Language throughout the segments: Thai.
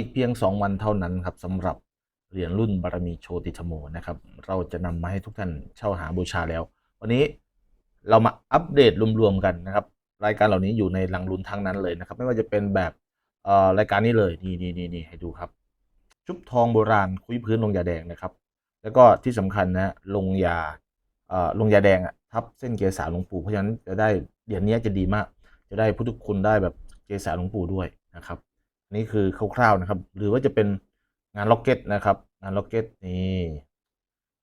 อีกเพียง 2 วันเท่านั้นครับสำหรับเหรียญรุ่นบารมีโชติธโมนะครับ เราจะนำมาให้ทุกท่านเช่าหาบูชาแล้ว วันนี้เรามาอัปเดตรวมๆกันนะครับ รายการเหล่านี้อยู่ในหลังลุ้นทั้งนั้นเลยนะครับ ไม่ว่าจะเป็นแบบเอ่อรายการนี้เลยนี่นี่นี่นี่ให้ดูครับ ชุบทองโบราณคุยพื้นลงยาแดงนะครับ แล้วก็ที่สำคัญนะลงยาเอ่อลงยาแดงอะทับเส้นเกษาหลวงปู่เพราะฉะนั้นจะได้เหรียญนี้จะดีมาก จะได้พุทธคุณได้แบบเกษาหลวงปู่ด้วยนะครับ นี่คือคร่าวๆนะครับ หรือว่าจะเป็นงานล็อกเก็ตนะครับ งานล็อกเก็ตนี่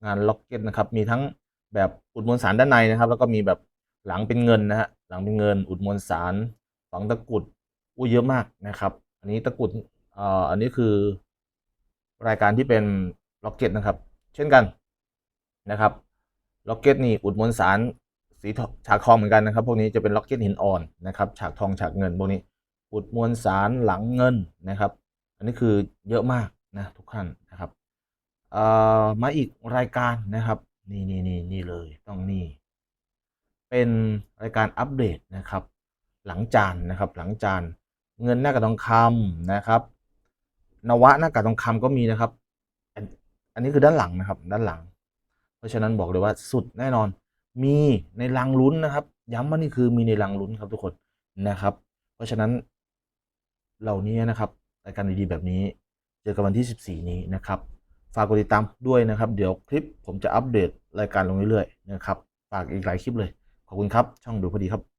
งานล็อกเก็ตนะครับ มีทั้งแบบอุดมวลสารด้านในนะครับ แล้วก็มีแบบหลังเป็นเงินนะฮะหลังเป็นเงิน อุดมวลสารฝังตะกุดอู้เยอะมากนะครับ อันนี้ตะกุดเอ่ออันนี้คือรายการที่เป็นล็อกเก็ตนะครับ เช่นกันนะครับล็อกเก็ตนี่อุดมวลสารสีฉากทองเหมือนกันนะครับ พวกนี้จะเป็นล็อกเก็ตหินอ่อนนะครับ ฉากทองฉากเงินพวกนี้ อุดมวลสารหลังเงินนะครับ อันนี้คือเยอะมากนะทุกท่านนะครับมาอีกรายการนะครับนี่นี่นี่นี่เลยต้องนี่ เป็นรายการอัปเดตนะครับ หลังจานนะครับหลังจานเงินหน้ากระทองคำนะครับ นวะหน้ากากทองคำก็มีนะครับอันอันนี้คือด้านหลังนะครับ ด้านหลัง เพราะฉะนั้นบอกเลยว่าสุดแน่นอน มีในรังลุ้นนะครับ ย้ำว่านี่คือมีในรังลุ้นครับทุกคนนะครับ เพราะฉะนั้น เหล่านี้นะครับรายการดีๆแบบนี้ เจอกันวันที่ 14 นี้นะครับ ฝากกดติดตามด้วยนะครับ เดี๋ยวคลิปผมจะอัปเดตรายการลงเรื่อยๆนะครับ ฝากอีกหลายคลิปเลย ขอบคุณครับ ช่องดูพอดีครับ